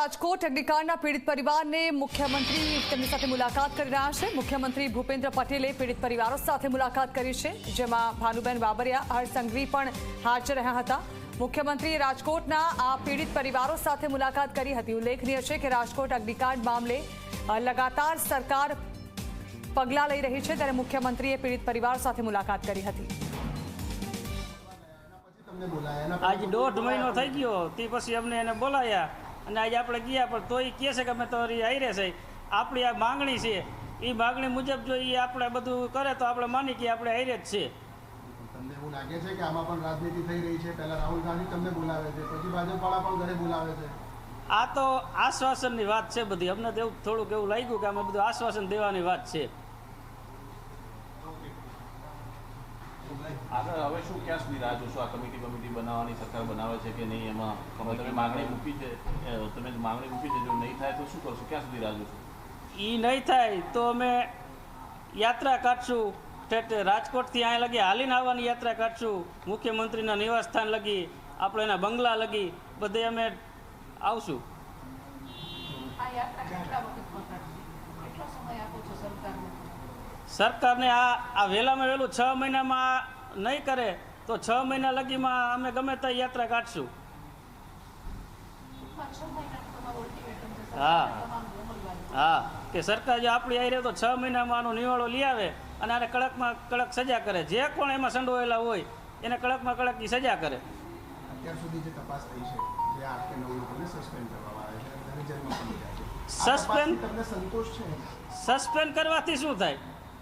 રાજકોટ અગ્નિકાંડના પીડિત પરિવારને મુખ્યમંત્રી તેમની સાથે મુલાકાત કરી રહ્યા છે. મુખ્યમંત્રી ભૂપેન્દ્ર પટેલે પીડિત પરિવારો સાથે મુલાકાત કરી છે, જેમાં ભાનુબેન બાબરિયા હરસંઘવી પણ હાજર રહ્યા હતા. મુખ્યમંત્રીએ રાજકોટના આ પીડિત પરિવારો સાથે મુલાકાત કરી હતી. ઉલ્લેખનીય છે કે રાજકોટ અગ્નિકાંડ મામલે લગાતાર સરકાર પગલાં લઈ રહી છે, ત્યારે મુખ્યમંત્રીએ પીડિત પરિવાર સાથે મુલાકાત કરી હતી. આજ દોઢ મહિનો થઈ ગયો. તે પછી અમને એને બોલાયા. અને આજે આપણે ગયા પણ તોય કહે છે કે અમે તો આવી છે. આપણી આ માંગણી છે. એ માંગણી મુજબ જો એ આપણે બધું કરે તો આપણે માની કે આપણે હારે જ છે. તમને એવું લાગે છે કે આમાં પણ રાજનીતિ થઈ રહી છે? પહેલા રાહુલ ગાંધી તમને બોલાવે છે પછી ભાજપવાળા પણ ઘરે બોલાવે છે. આ તો આશ્વાસનની વાત છે બધી. અમને તો એવું થોડુંક એવું લાગ્યું કે આમાં બધું આશ્વાસન દેવાની વાત છે. આગળ હવે શું ક્યાં સુધી રાહ જોશો? આ કમિટી કમિટી બનાવવાની સરકાર બનાવે છે કે નહીં? એમાં તમે માંગણી મૂકી છે તમે માંગણી મૂકી છે જો નહીં થાય તો શું કરશો? ક્યાં સુધી રાહ જોશો? એ નહીં થાય તો અમે યાત્રા કાઢશું. ઠેઠ રાજકોટથી અહીંયા લગી હાલીને આવવાની યાત્રા કાઢશું. મુખ્યમંત્રીના નિવાસસ્થાન લગી આપણે એના બંગલા લગી બધે અમે આવશું. આ યાત્રા કેટલા વખતમાં કાઢશે કેટલો સમય આપો છો સરકારને? સરકારને આ આ વહેલામાં વહેલું છ મહિનામાં નહીં કરે તો છ મહિના લગીમાં અમે ગમે ત્યાં યાત્રા કાઢશું. હા. હા. કે સરકાર જો આપણી આવી રહે તો છ મહિનામાં આનો નિવાળો લઈ આવે અને આને કડકમાં કડક સજા કરે. જે કોણ એમાં સંડોવાયેલા હોય એને કડકમાં કડકની સજા કરે. અત્યાર સુધી જે તપાસ થઈ છે જે આઠ કે નવ લોકોને સસ્પેન્ડ કરવામાં આવે છે સસ્પેન્ડ કરવાથી શું થાય?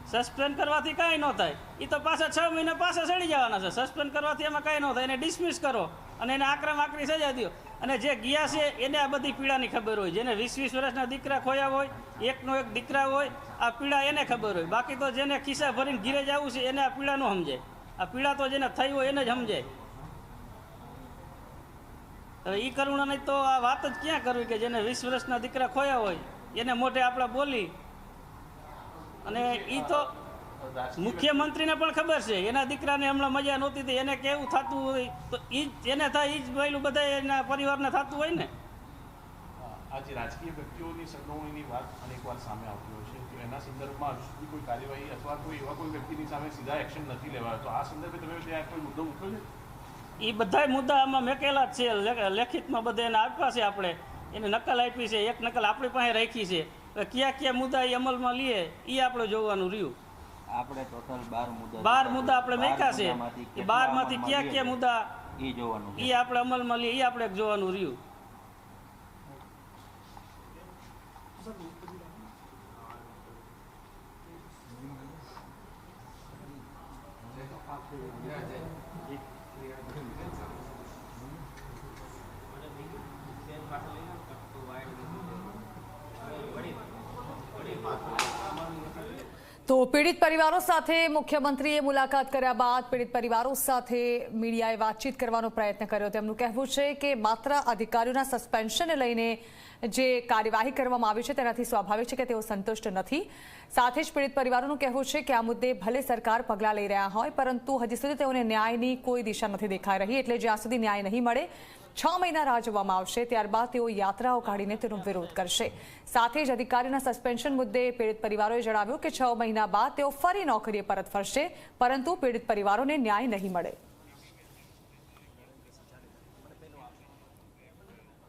સસ્પેન્ડ કરવાથી કાંઈ ન થાય. એ તો પાછા છ મહિના પાછા સડી જવાના છે. સસ્પેન્ડ કરવાથી એમાં કાંઈ ન થાય. એને ડિસમિસ કરો. અને એને આક્રમ આકરી સજા દો અને જે ગયા છે, એને આ બધી પીડાની ખબર હોય. જેને વીસ વીસ વર્ષના દીકરા ખોયા હોય, એકનો એક દીકરા હોય, આ પીડા એને ખબર હોય. બાકી તો જેને ખિસ્સા ભરીને ઘીરે જવું છે, એને આ પીડા ન સમજાય. આ પીડા તો જેને થઈ હોય, એને જ સમજાય. હવે એ કરુણાની તો આ વાત જ ક્યાં કરવી કે જેને વીસ વર્ષના દીકરા ખોયા હોય, એને મોઢે આપણા બોલી અને એ તો મુખ્યમંત્રીને પણ ખબર છે. એના દીકરાને હમણાં મજા નહોતી હતી એને કેવું થતું હોય તો એ જ એને થાય એ જ પહેલું બધા એના પરિવારને થતું હોય ને. આજે રાજકીય વ્યક્તિઓની સંડોવણીની વાત અનેકવાર સામે આવતી હોય છે. તો એના સંદર્ભમાં હજુ સુધી કોઈ કાર્યવાહી અથવા કોઈ એવા કોઈ વ્યક્તિની સામે સીધા એક્શન નથી લેવાયો. તો આ સંદર્ભે તમે ત્યાં કોઈ મુદ્દો છે? એ બધાય મુદ્દા આમાં મેકેલા જ છે. લેખિતમાં બધા એને આપ્યા છે આપણે. એને નકલ આપી છે. એક નકલ આપણી પાસે રાખી છે. કયા કયા મુદ્દા એ અમલમાં લઈએ એ આપણે જોવાનું રહ્યું. આપણે ટોટલ બાર મુદ્દા બાર મુદ્દા આપણે મેકા છે. એ બાર અમલમાં કયા કયા મુદ્દા એ જોવાનું એ આપણે અમલમાં લઈએ એ આપણે જોવાનું રહ્યું. તો પીડિત પરિવારો સાથે મુખ્યમંત્રીએ મુલાકાત કર્યા બાદ પીડિત પરિવારો સાથે મીડિયાએ વાતચીત કરવાનો પ્રયત્ન કર્યો. તેમનું કહેવું છે કે માત્ર અધિકારીઓના સસ્પેન્શનને લઈને જે કાર્યવાહી કરવામાં આવી છે તેનાથી સ્વાભાવિક છે કે તેઓ સંતુષ્ટ નથી. સાથે જ પીડિત પરિવારોનું કહેવું છે કે આ મુદ્દે ભલે સરકાર પગલાં લઈ રહ્યા હોય, પરંતુ હજી સુધી તેઓને ન્યાયની કોઈ દિશા નથી દેખાઈ રહી. એટલે જ્યાં સુધી ન્યાય નહીં મળે છ મહિના રાહ જોવામાં આવશે, ત્યારબાદ તેઓ યાત્રાઓ કાઢીને તેનો વિરોધ કરશે. સાથે જ અધિકારીના સસ્પેન્શન મુદ્દે પીડિત પરિવારોએ જણાવ્યું કે છ મહિના બાદ તેઓ ફરી નોકરીએ પરત ફરશે, પરંતુ પીડિત પરિવારોને ન્યાય નહીં મળે.